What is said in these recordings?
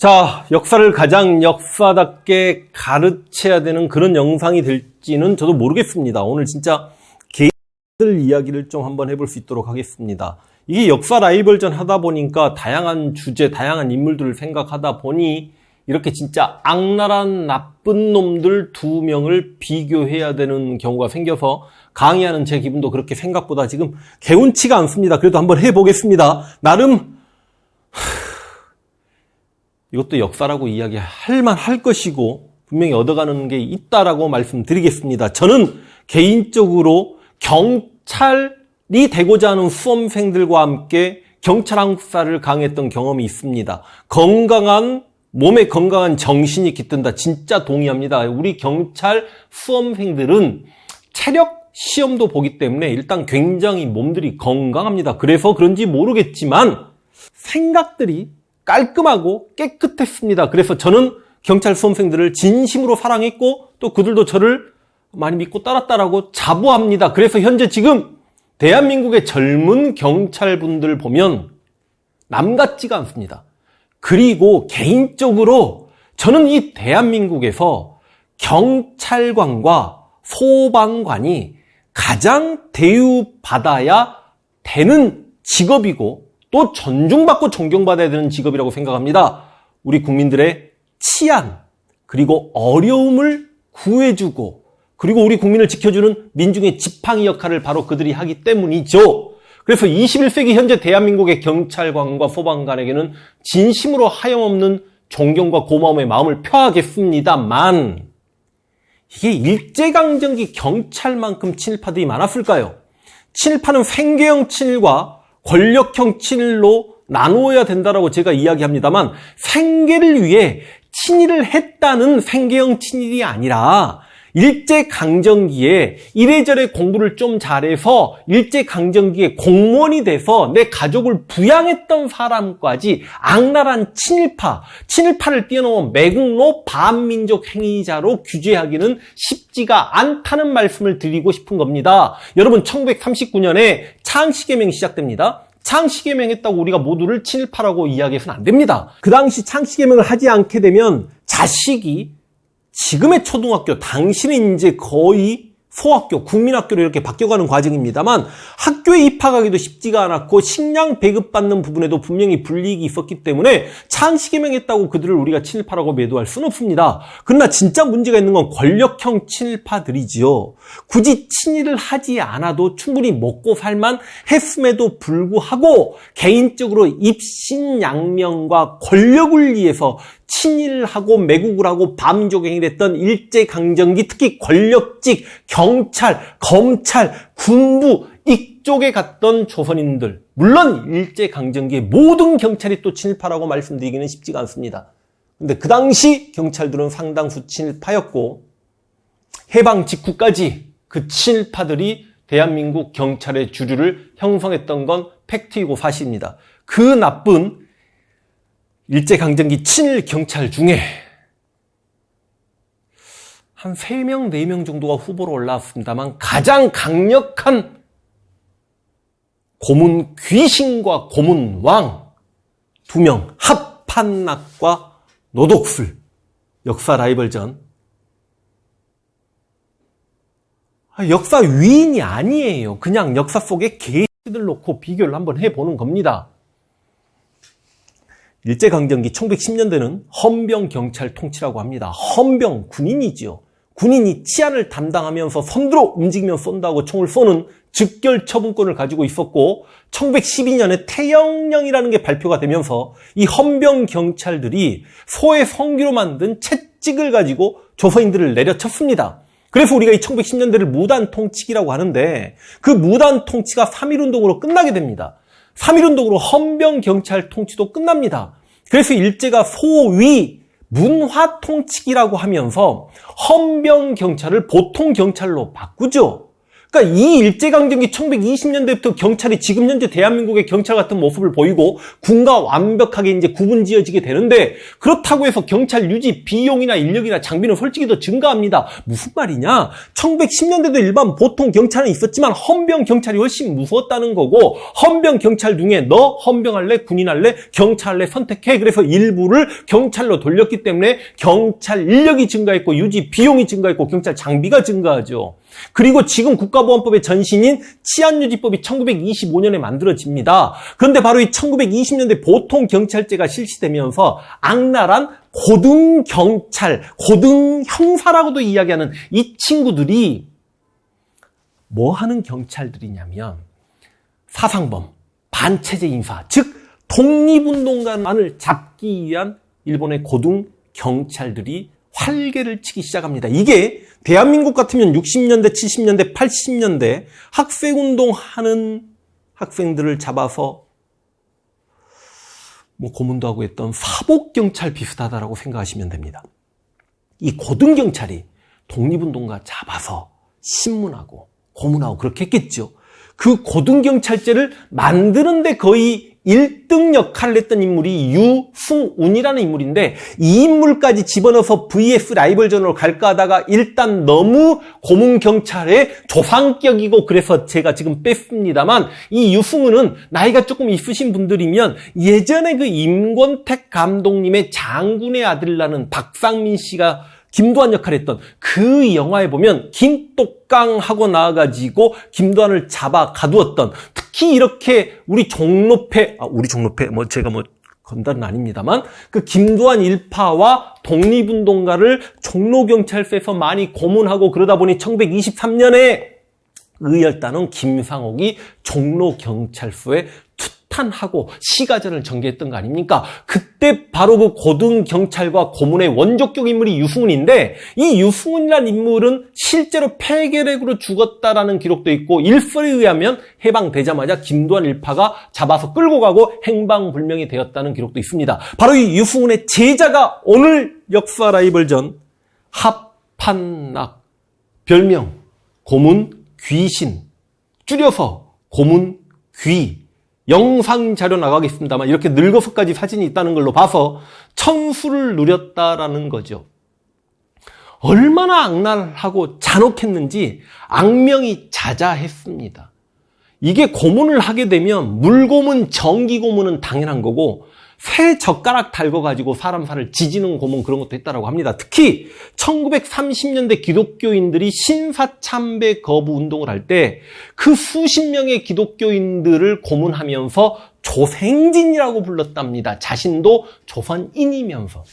자, 역사를 가장 역사답게 가르쳐야 되는 그런 영상이 될지는 저도 모르겠습니다. 오늘 진짜 개인들 이야기를 좀 한번 해볼 수 있도록 하겠습니다. 이게 역사 라이벌전 하다 보니까 다양한 주제, 다양한 인물들을 생각하다 보니 이렇게 진짜 악랄한 나쁜 놈들 두 명을 비교해야 되는 경우가 생겨서 강의하는 제 기분도 그렇게 생각보다 지금 개운치가 않습니다. 그래도 한번 해보겠습니다. 나름 이것도 역사라고 이야기할 만할 것이고 분명히 얻어가는 게 있다라고 말씀드리겠습니다. 저는 개인적으로 경찰이 되고자 하는 수험생들과 함께 경찰 한국사를 강했던 경험이 있습니다. 건강한 몸에 건강한 정신이 깃든다. 진짜 동의합니다. 우리 경찰 수험생들은 체력 시험도 보기 때문에 일단 굉장히 몸들이 건강합니다. 그래서 그런지 모르겠지만 생각들이 깔끔하고 깨끗했습니다. 그래서 저는 경찰 수험생들을 진심으로 사랑했고 또 그들도 저를 많이 믿고 따랐다라고 자부합니다. 그래서 현재 지금 대한민국의 젊은 경찰분들 보면 남 같지가 않습니다. 그리고 개인적으로 저는 이 대한민국에서 경찰관과 소방관이 가장 대우받아야 되는 직업이고 또 존중받고 존경받아야 되는 직업이라고 생각합니다. 우리 국민들의 치안, 그리고 어려움을 구해주고, 그리고 우리 국민을 지켜주는 민중의 지팡이 역할을 바로 그들이 하기 때문이죠. 그래서 21세기 현재 대한민국의 경찰관과 소방관에게는 진심으로 하염없는 존경과 고마움의 마음을 표하겠습니다만, 이게 일제강점기 경찰만큼 친일파들이 많았을까요? 친일파는 생계형 친일과 권력형 친일로 나누어야 된다라고 제가 이야기합니다만 생계를 위해 친일을 했다는 생계형 친일이 아니라 일제 강점기에 이래저래 공부를 좀 잘해서 일제 강점기에 공무원이 돼서 내 가족을 부양했던 사람까지 악랄한 친일파, 친일파를 뛰어넘은 매국노 반민족 행위자로 규제하기는 쉽지가 않다는 말씀을 드리고 싶은 겁니다. 여러분 1939년에 창시개명이 시작됩니다. 창시개명 했다고 우리가 모두를 친일파라고 이야기해서는 안 됩니다. 그 당시 창시개명을 하지 않게 되면 자식이 지금의 초등학교, 당신은 이제 거의 소학교, 국민학교로 이렇게 바뀌어가는 과정입니다만 학교에 입학하기도 쉽지가 않았고 식량 배급받는 부분에도 분명히 불이익이 있었기 때문에 창시개명했다고 그들을 우리가 친일파라고 매도할 수는 없습니다. 그러나 진짜 문제가 있는 건 권력형 친일파들이지요. 굳이 친일을 하지 않아도 충분히 먹고 살만 했음에도 불구하고 개인적으로 입신양명과 권력을 위해서 친일하고 매국을 하고 반민족행위 됐던 일제강점기 특히 권력직, 경찰, 검찰, 군부 이쪽에 갔던 조선인들 물론 일제강점기의 모든 경찰이 또 친일파라고 말씀드리기는 쉽지가 않습니다. 근데 그 당시 경찰들은 상당수 친일파였고 해방 직후까지 그 친일파들이 대한민국 경찰의 주류를 형성했던 건 팩트이고 사실입니다. 그 나쁜 일제강점기 친일 경찰 중에 한 3명, 4명 정도가 후보로 올라왔습니다만 가장 강력한 고문 귀신과 고문 왕 두 명, 합판낙과 노독술 역사 라이벌전 아, 역사 위인이 아니에요. 그냥 역사 속에 개시들 놓고 비교를 한번 해보는 겁니다. 일제강점기 1910년대는 헌병 경찰 통치라고 합니다. 헌병 군인이지요. 군인이 치안을 담당하면서 선두로 움직이면 쏜다고 총을 쏘는 즉결 처분권을 가지고 있었고 1912년에 태영령이라는 게 발표가 되면서 이 헌병 경찰들이 소의 성기로 만든 채찍을 가지고 조선인들을 내려쳤습니다. 그래서 우리가 이 1910년대를 무단 통치기라고 하는데 그 무단 통치가 3.1운동으로 끝나게 됩니다. 3.1운동으로 헌병 경찰 통치도 끝납니다. 그래서 일제가 소위 문화 통치기라고 하면서 헌병 경찰을 보통 경찰로 바꾸죠. 그러니까 이 일제강점기 1920년대부터 경찰이 지금 현재 대한민국의 경찰 같은 모습을 보이고 군과 완벽하게 이제 구분 지어지게 되는데 그렇다고 해서 경찰 유지 비용이나 인력이나 장비는 솔직히 더 증가합니다. 무슨 말이냐? 1910년대도 일반 보통 경찰은 있었지만 헌병 경찰이 훨씬 무서웠다는 거고 헌병 경찰 중에 너 헌병할래? 군인할래? 경찰할래? 선택해. 그래서 일부를 경찰로 돌렸기 때문에 경찰 인력이 증가했고 유지 비용이 증가했고 경찰 장비가 증가하죠. 그리고 지금 국가 보안법의 전신인 치안유지법이 1925년에 만들어집니다. 그런데 바로 이 1920년대 보통 경찰제가 실시되면서 악랄한 고등 경찰, 고등 형사라고도 이야기하는 이 친구들이 뭐 하는 경찰들이냐면 사상범, 반체제 인사, 즉 독립운동가만을 잡기 위한 일본의 고등 경찰들이 활개를 치기 시작합니다. 이게 대한민국 같으면 60년대, 70년대, 80년대 학생운동 하는 학생들을 잡아서 뭐 고문도 하고 했던 사복경찰 비슷하다라고 생각하시면 됩니다. 이 고등경찰이 독립운동가 잡아서 신문하고 고문하고 그렇게 했겠죠. 그 고등경찰제를 만드는데 거의 1등 역할을 했던 인물이 유승운이라는 인물인데 이 인물까지 집어넣어서 VS 라이벌전으로 갈까 하다가 일단 너무 고문경찰의 조상격이고 그래서 제가 지금 뺐습니다만 이 유승운은 나이가 조금 있으신 분들이면 예전에 그 임권택 감독님의 장군의 아들이라는 박상민 씨가 김도한 역할을 했던 그 영화에 보면 김똑강하고 나와가지고 김도한을 잡아 가두었던 특히 이렇게 우리 종로패, 아, 우리 종로패, 뭐 제가 뭐 건달은 아닙니다만 그 김도한 일파와 독립운동가를 종로경찰서에서 많이 고문하고 그러다 보니 1923년에 의열단은 김상옥이 종로경찰서에 탄하고 시가전을 전개했던 거 아닙니까? 그때 바로 그 고등 경찰과 고문의 원조격 인물이 유승훈인데 이 유승훈이라는 인물은 실제로 폐결핵으로 죽었다라는 기록도 있고 일설에 의하면 해방되자마자 김도한 일파가 잡아서 끌고 가고 행방불명이 되었다는 기록도 있습니다. 바로 이 유승훈의 제자가 오늘 역사 라이벌전 합판낙 별명 고문 귀신 줄여서 고문 귀 영상 자료 나가겠습니다만 이렇게 늙어서까지 사진이 있다는 걸로 봐서 천수를 누렸다라는 거죠. 얼마나 악랄하고 잔혹했는지 악명이 자자했습니다. 이게 고문을 하게 되면 물고문, 정기고문은 당연한 거고 새 젓가락 달궈가지고 사람 살을 지지는 고문 그런 것도 했다라고 합니다. 특히 1930년대 기독교인들이 신사참배 거부 운동을 할 때 그 수십 명의 기독교인들을 고문하면서 조생진이라고 불렀답니다. 자신도 조선인이면서.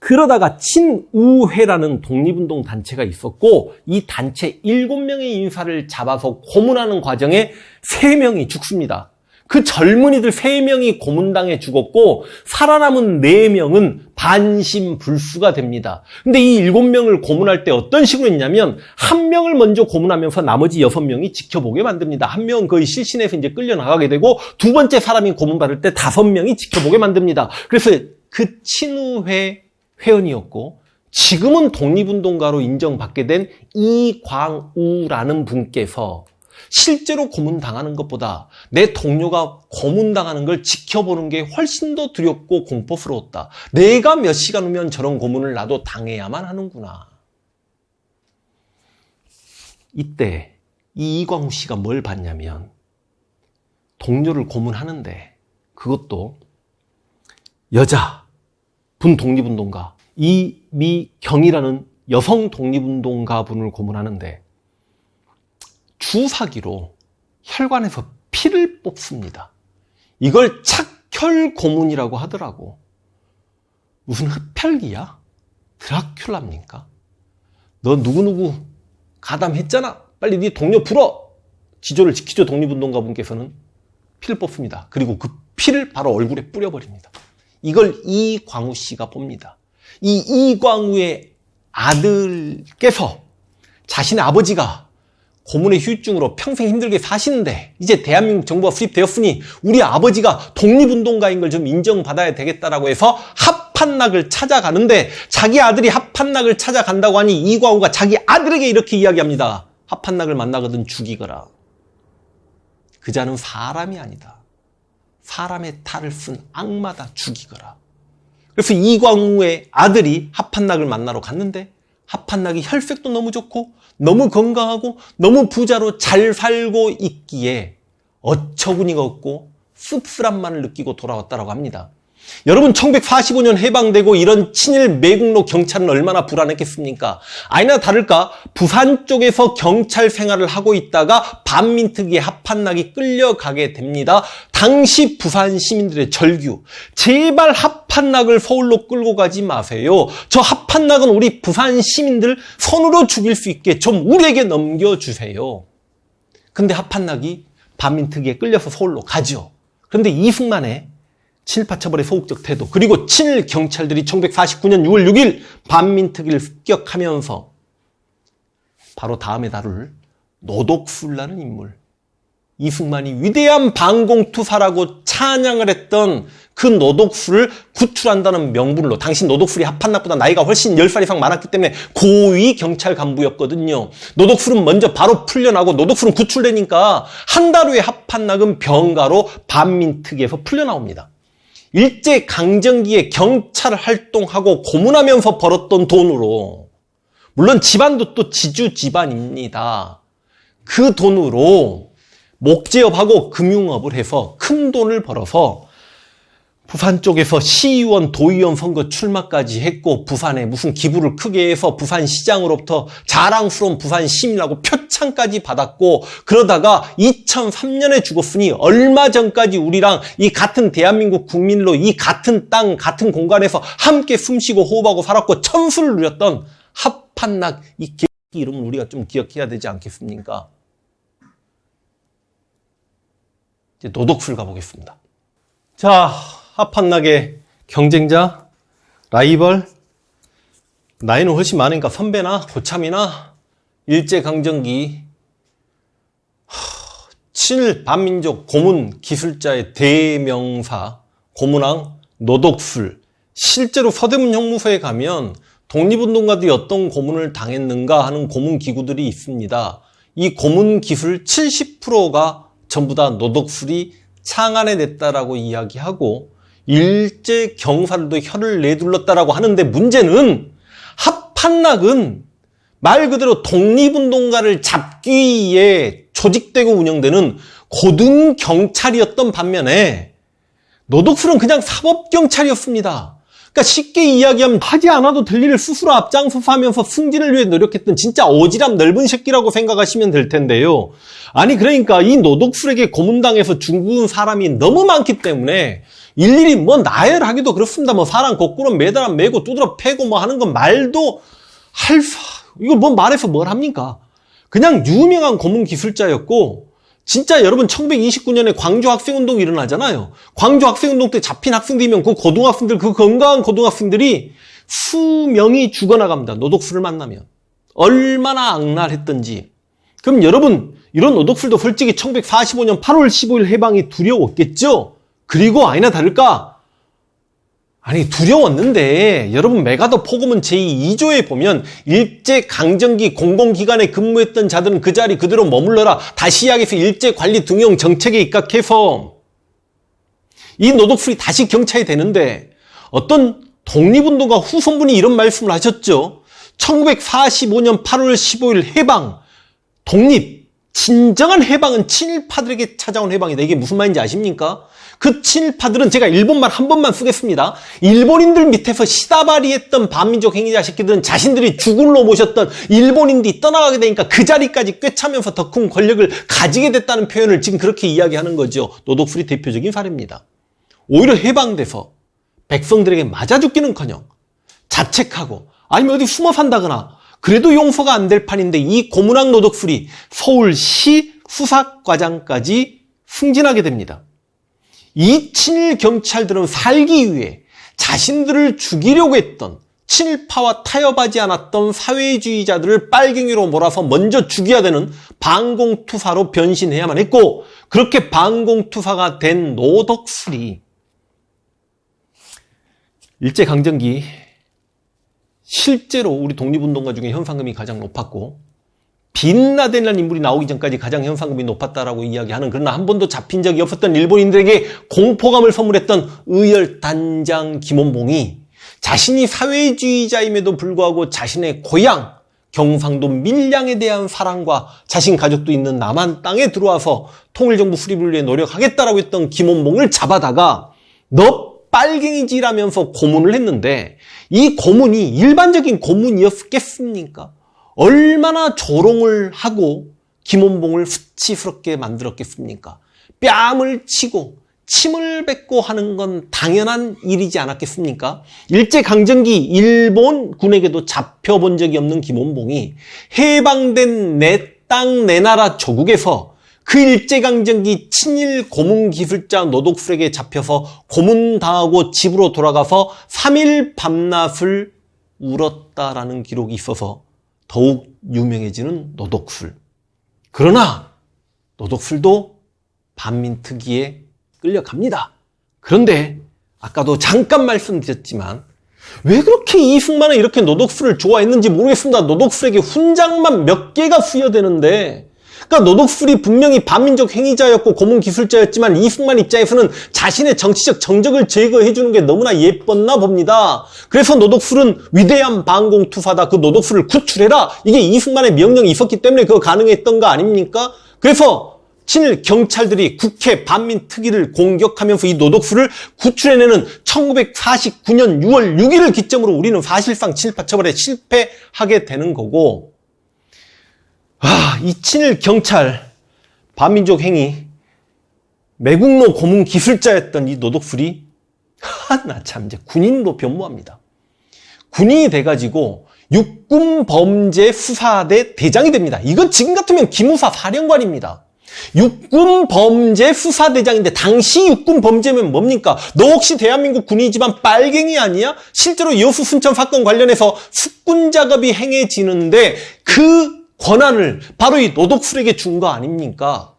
그러다가 친우회라는 독립운동 단체가 있었고 이 단체 7명의 인사를 잡아서 고문하는 과정에 3명이 죽습니다. 그 젊은이들 3명이 고문당해 죽었고 살아남은 4명은 반신불수가 됩니다. 근데 이 7명을 고문할 때 어떤 식으로 했냐면 한 명을 먼저 고문하면서 나머지 6명이 지켜보게 만듭니다. 한 명은 거의 실신해서 이제 끌려나가게 되고 두 번째 사람이 고문받을 때 5명이 지켜보게 만듭니다. 그래서 그 친우회 회원이었고 지금은 독립운동가로 인정받게 된 이광우라는 분께서 실제로 고문당하는 것보다 내 동료가 고문당하는 걸 지켜보는 게 훨씬 더 두렵고 공포스러웠다. 내가 몇 시간 후면 저런 고문을 나도 당해야만 하는구나. 이때 이 이광우 씨가 뭘 봤냐면 동료를 고문하는데 그것도 여자 분 독립운동가 이미경이라는 여성 독립운동가 분을 고문하는데 주사기로 혈관에서 피를 뽑습니다. 이걸 착혈 고문이라고 하더라고. 무슨 흡혈귀야? 드라큘라입니까? 너 누구누구 가담했잖아. 빨리 네 동료 풀어. 지조를 지키죠. 독립운동가 분께서는 피를 뽑습니다. 그리고 그 피를 바로 얼굴에 뿌려버립니다. 이걸 이광우 씨가 봅니다. 이 이광우의 아들께서 자신의 아버지가 고문의 후유증으로 평생 힘들게 사시는데 이제 대한민국 정부가 수립되었으니 우리 아버지가 독립운동가인 걸 좀 인정받아야 되겠다라고 해서 합판낙을 찾아가는데 자기 아들이 합판낙을 찾아간다고 하니 이광우가 자기 아들에게 이렇게 이야기합니다. 합판낙을 만나거든 죽이거라. 그 자는 사람이 아니다. 사람의 탈을 쓴 악마다 죽이거라. 그래서 이광우의 아들이 합판낙을 만나러 갔는데 합판낙이 혈색도 너무 좋고 너무 건강하고 너무 부자로 잘 살고 있기에 어처구니가 없고 씁쓸함만을 느끼고 돌아왔다고 합니다. 여러분 1945년 해방되고 이런 친일 매국노 경찰은 얼마나 불안했겠습니까? 아니나 다를까 부산 쪽에서 경찰 생활을 하고 있다가 반민특위의 합판낙이 끌려가게 됩니다. 당시 부산 시민들의 절규 제발 합판낙을 서울로 끌고 가지 마세요. 저 합판낙은 우리 부산 시민들 손으로 죽일 수 있게 좀 우리에게 넘겨주세요. 근데 합판낙이 반민특위에 끌려서 서울로 가죠. 그런데 이승만의 친일파 처벌의 소극적 태도 그리고 친일 경찰들이 1949년 6월 6일 반민특위를 습격하면서 바로 다음에 다룰 노독술라는 인물 이승만이 위대한 반공투사라고 찬양을 했던 그 노독술을 구출한다는 명분으로 당신 노독술이 합판낙보다 나이가 훨씬 10살 이상 많았기 때문에 고위 경찰 간부였거든요. 노독술은 먼저 바로 풀려나고 노독술은 구출되니까 한 달 후에 합판낙은 병가로 반민특위에서 풀려나옵니다. 일제 강점기에 경찰 활동하고 고문하면서 벌었던 돈으로 물론 집안도 또 지주 집안입니다. 그 돈으로 목재업하고 금융업을 해서 큰 돈을 벌어서 부산 쪽에서 시의원, 도의원 선거 출마까지 했고 부산에 무슨 기부를 크게 해서 부산시장으로부터 자랑스러운 부산 시민이라고 표창까지 받았고 그러다가 2003년에 죽었으니 얼마 전까지 우리랑 이 같은 대한민국 국민으로 이 같은 땅, 같은 공간에서 함께 숨쉬고 호흡하고 살았고 천수를 누렸던 합판낙 이개 이름을 우리가 좀 기억해야 되지 않겠습니까? 이제 노독술 가보겠습니다. 자, 합판낙의 경쟁자, 라이벌, 나이는 훨씬 많으니까 선배나 고참이나 일제강점기 친일 반민족 고문 기술자의 대명사 고문왕 노독술 실제로 서대문 형무소에 가면 독립운동가들이 어떤 고문을 당했는가 하는 고문 기구들이 있습니다. 이 고문 기술 70%가 전부 다 노독술이 창안해 냈다라고 이야기하고 일제 경찰도 혀를 내둘렀다라고 하는데 문제는 합판낙은 말 그대로 독립운동가를 잡기 위해 조직되고 운영되는 고등 경찰이었던 반면에 노독술은 그냥 사법 경찰이었습니다. 그러니까 쉽게 이야기하면 하지 않아도 될 일을 스스로 앞장서서 하면서 승진을 위해 노력했던 진짜 오지랖 넓은 새끼라고 생각하시면 될 텐데요. 아니 그러니까 이 노독술에게 고문당해서 죽은 사람이 너무 많기 때문에 일일이 뭐 나열하기도 그렇습니다. 뭐 사람 거꾸로 매달아 매고 두드러 패고 뭐 하는 건 말도 할 수, 이걸 뭐 말해서 뭘 합니까? 그냥 유명한 고문 기술자였고 진짜 여러분 1929년에 광주 학생운동이 일어나잖아요. 광주 학생운동 때 잡힌 학생들이면 그 고등학생들, 그 건강한 고등학생들이 수명이 죽어나갑니다. 노독술을 만나면. 얼마나 악랄했던지. 그럼 여러분 이런 노독술도 솔직히 1945년 8월 15일 해방이 두려웠겠죠? 그리고 아니나 다를까? 아니 두려웠는데 여러분 메가더 포고문 제2조에 보면 일제 강점기 공공기관에 근무했던 자들은 그 자리 그대로 머물러라 다시 이야기해서 일제 관리 등용 정책에 입각해서 이 노독술이 다시 경찰이 되는데 어떤 독립운동가 후손분이 이런 말씀을 하셨죠? 1945년 8월 15일 해방 독립 진정한 해방은 친일파들에게 찾아온 해방이다 이게 무슨 말인지 아십니까? 그 친일파들은 제가 일본말 한 번만 쓰겠습니다. 일본인들 밑에서 시다바리했던 반민족 행위자 새끼들은 자신들이 죽을로 모셨던 일본인들이 떠나가게 되니까 그 자리까지 꿰차면서 더 큰 권력을 가지게 됐다는 표현을 지금 그렇게 이야기하는 거죠. 노독술이 대표적인 사례입니다. 오히려 해방돼서 백성들에게 맞아 죽기는커녕 자책하고 아니면 어디 숨어 산다거나 그래도 용서가 안 될 판인데 이 고문학 노독술이 서울시 수사과장까지 승진하게 됩니다. 이 친일 경찰들은 살기 위해 자신들을 죽이려고 했던 친일파와 타협하지 않았던 사회주의자들을 빨갱이로 몰아서 먼저 죽여야 되는 반공투사로 변신해야만 했고 그렇게 반공투사가 된 노덕술이 일제강점기 실제로 우리 독립운동가 중에 현상금이 가장 높았고 빈라덴이라는 인물이 나오기 전까지 가장 현상금이 높았다라고 이야기하는 그러나 한 번도 잡힌 적이 없었던 일본인들에게 공포감을 선물했던 의열 단장 김원봉이 자신이 사회주의자임에도 불구하고 자신의 고향 경상도 밀양에 대한 사랑과 자신 가족도 있는 남한 땅에 들어와서 통일정부 수립을 위해 노력하겠다라고 했던 김원봉을 잡아다가 너 빨갱이지라면서 고문을 했는데 이 고문이 일반적인 고문이었겠습니까? 얼마나 조롱을 하고 김원봉을 수치스럽게 만들었겠습니까? 뺨을 치고 침을 뱉고 하는 건 당연한 일이지 않았겠습니까? 일제강점기 일본군에게도 잡혀본 적이 없는 김원봉이 해방된 내 땅, 내 나라 조국에서 그 일제강점기 친일 고문 기술자 노독술에게 잡혀서 고문당하고 집으로 돌아가서 3일 밤낮을 울었다라는 기록이 있어서 더욱 유명해지는 노독술. 그러나 노독술도 반민특위에 끌려갑니다. 그런데 아까도 잠깐 말씀드렸지만 왜 그렇게 이승만은 이렇게 노독술을 좋아했는지 모르겠습니다. 노독술에게 훈장만 몇 개가 수여되는데 그러니까 노독술이 분명히 반민족 행위자였고 고문 기술자였지만 이승만 입장에서는 자신의 정치적 정적을 제거해 주는 게 너무나 예뻤나 봅니다. 그래서 노독술은 위대한 반공투사다. 그 노독술을 구출해라. 이게 이승만의 명령이 있었기 때문에 그거 가능했던 거 아닙니까? 그래서 친일 경찰들이 국회 반민 특위를 공격하면서 이 노독술을 구출해내는 1949년 6월 6일을 기점으로 우리는 사실상 친일파 처벌에 실패하게 되는 거고 아, 이 친일 경찰 반민족 행위 매국노 고문 기술자였던 이 노독술이 나 참 이제 군인으로 변모합니다. 군인이 돼가지고 육군 범죄 수사대 대장이 됩니다. 이건 지금 같으면 기무사 사령관입니다. 육군 범죄 수사대장인데 당시 육군 범죄면 뭡니까? 너 혹시 대한민국 군인이지만 빨갱이 아니야? 실제로 여수 순천 사건 관련해서 숙군 작업이 행해지는데 그 권한을 바로 이 노독술에게 준 거 아닙니까?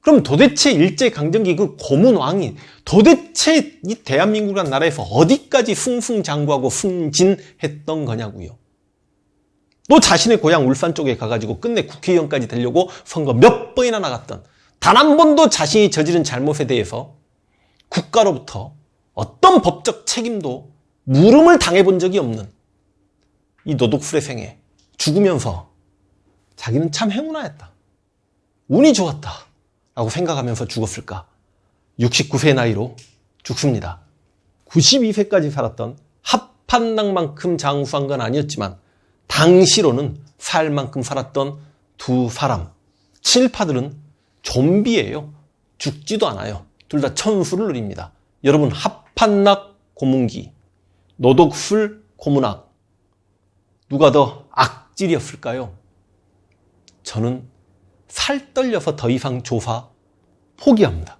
그럼 도대체 일제강점기 그 고문왕이 도대체 이 대한민국이라는 나라에서 어디까지 승승장구하고 승진했던 거냐고요. 또 자신의 고향 울산 쪽에 가가지고 끝내 국회의원까지 되려고 선거 몇 번이나 나갔던 단 한 번도 자신이 저지른 잘못에 대해서 국가로부터 어떤 법적 책임도 물음을 당해본 적이 없는 이 노독술의 생애 죽으면서 자기는 참 행운아였다. 운이 좋았다. 라고 생각하면서 죽었을까? 69세 나이로 죽습니다. 92세까지 살았던 합판낭만큼 장수한 건 아니었지만 당시로는 살 만큼 살았던 두 사람. 친일파들은 좀비예요. 죽지도 않아요. 둘 다 천수를 누립니다. 여러분 합판낙 고문기, 노독술 고문악 누가 더 악질이었을까요? 저는 살 떨려서 더 이상 조사 포기합니다.